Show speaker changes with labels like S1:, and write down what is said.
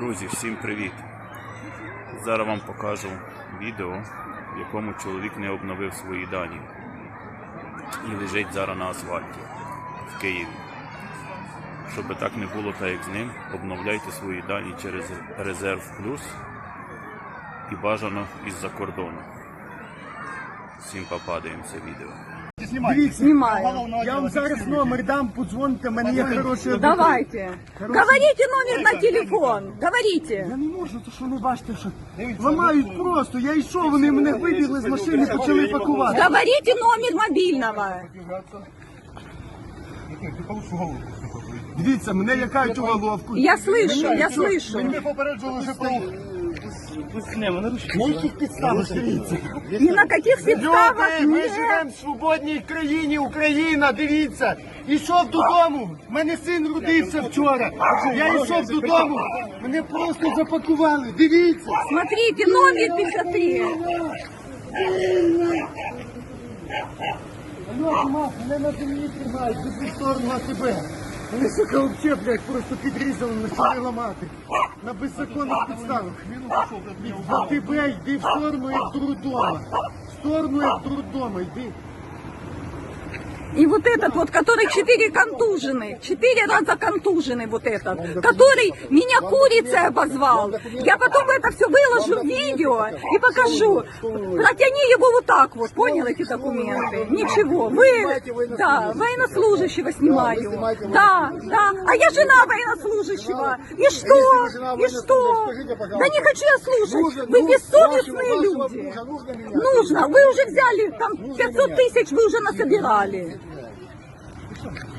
S1: Друзі, всім привіт! Зараз вам покажу відео, в якому чоловік не обновив свої дані і лежить зараз на асфальті в Києві. Щоб так не було так як з ним, обновляйте свої дані через Резерв Плюс і бажано із-за кордону. Всім попадаємося відео.
S2: Дивіться,
S3: Знімаю.
S2: я вам зараз номер дам, подзвоните, в мене є хороший адвокат.
S3: Давайте. Говорите номер на телефон. Говорите.
S2: Я не можу, то що не бачите, що ламають просто. Я йшов, вони мене вибігли з машини, почали пакувати.
S3: Говорите номер мобильного.
S2: Дивіться, мене лякають у головку.
S3: Я слышу, я слышу.
S2: Ми попереджували вже про на яких підставах дивіться.
S3: На каких підставах?
S2: Люди, ми живемо в свободній країні, Україна, дивіться. Ішов додому, в мене син родився вчора. Я йшов додому, мене просто запакували. Дивіться.
S3: Смотрите, номер 53.
S2: Алло, Маш, мене на землі тримають, в сторону а тебе. Вони, сука, вообще, блядь, просто підрізали, почали ламати. На беззаконних підставах. За тебе йди в сторону, як трудома. В сторону, як трудома йди.
S3: И вот этот вот, который четыре контужены, четыре раза контуженный вот этот, который меня курицей обозвал. Я потом это все выложу в видео и покажу. Протяни его вот так вот, понял эти документы? Ничего, вы, да, военнослужащего снимаю. Да, да, а я жена военнослужащего. И что? И что? Да не хочу я слушать. Вы бессовестные люди. Нужно. Вы уже взяли там 500 тысяч, вы уже насобирали. Awesome.